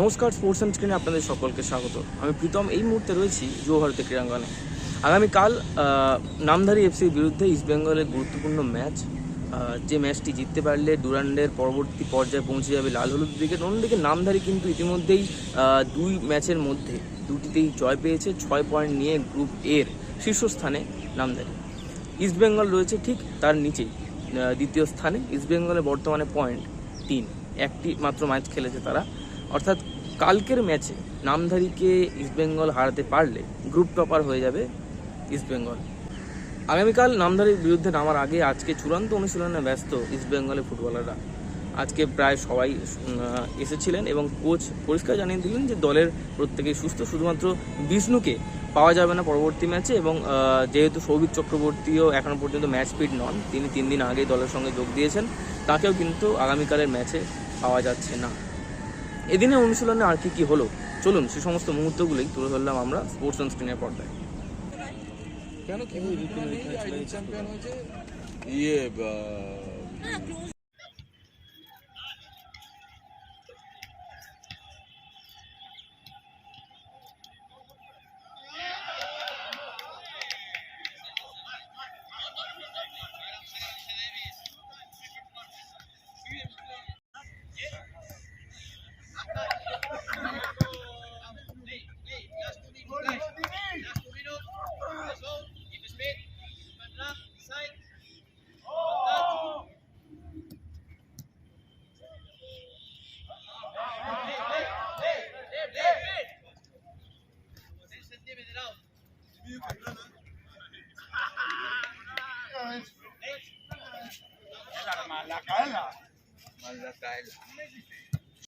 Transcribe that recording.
নমস্কার sports and স্ক্রিনে আপনাদের সকলকে স্বাগত। আমি প্রীতম, এই মুহূর্তে রয়েছি যুব ক্রীড়াঙ্গনে। আগামীকাল নামধারী এফসির বিরুদ্ধে ইস্টবেঙ্গলের গুরুত্বপূর্ণ ম্যাচ যে ম্যাচটি জিততে পারলে ডুরান্ডের পরবর্তী পর্যায়ে পৌঁছে যাবে লাল হলুদ দিকে অন্যদিকে নামধারী কিন্তু ইতিমধ্যেই দুই ম্যাচের মধ্যে দুটিতেই জয় পেয়েছে, ছয় পয়েন্ট নিয়ে গ্রুপ এর শীর্ষস্থানে নামধারী। ইস্টবেঙ্গল রয়েছে ঠিক তার নিচেই। দ্বিতীয় স্থানে ইস্টবেঙ্গলের বর্তমানে পয়েন্ট তিন। একটি মাত্র ম্যাচ খেলেছে তারা। অর্থাৎ কালকের ম্যাচে নামধারীকে ইস্টবেঙ্গল হারাতে পারলে গ্রুপ টপার হয়ে যাবে ইস্টবেঙ্গল আগামীকাল নামধারীর বিরুদ্ধে নামার আগে আজকে চূড়ান্ত অনুশীলনে ব্যস্ত ইস্টবেঙ্গলের ফুটবলাররা আজকে প্রায় সবাই এসেছিলেন এবং কোচ পরিষ্কার জানিয়ে দিলেন যে দলের প্রত্যেকেই সুস্থ। শুধুমাত্র বিষ্ণুকে পাওয়া যাবে না পরবর্তী ম্যাচে এবং যেহেতু সৌভিক চক্রবর্তীও এখনও পর্যন্ত ম্যাচ স্পিড নন তিনি তিন দিন আগেই দলের সঙ্গে যোগ দিয়েছেন তাকেও কিন্তু আগামীকালের ম্যাচে পাওয়া যাচ্ছে না। এদিনে অনুশীলনে আর কি কি হলো? চলুন সে সমস্ত মুহূর্তগুলোই তুলে ধরলাম আমরা স্পোর্টস অন স্ক্রিনের পর্দায়। কেন কি চ্যাম্পিয়ন হয়েছে। ইয়ে Malacaela. Malacaela.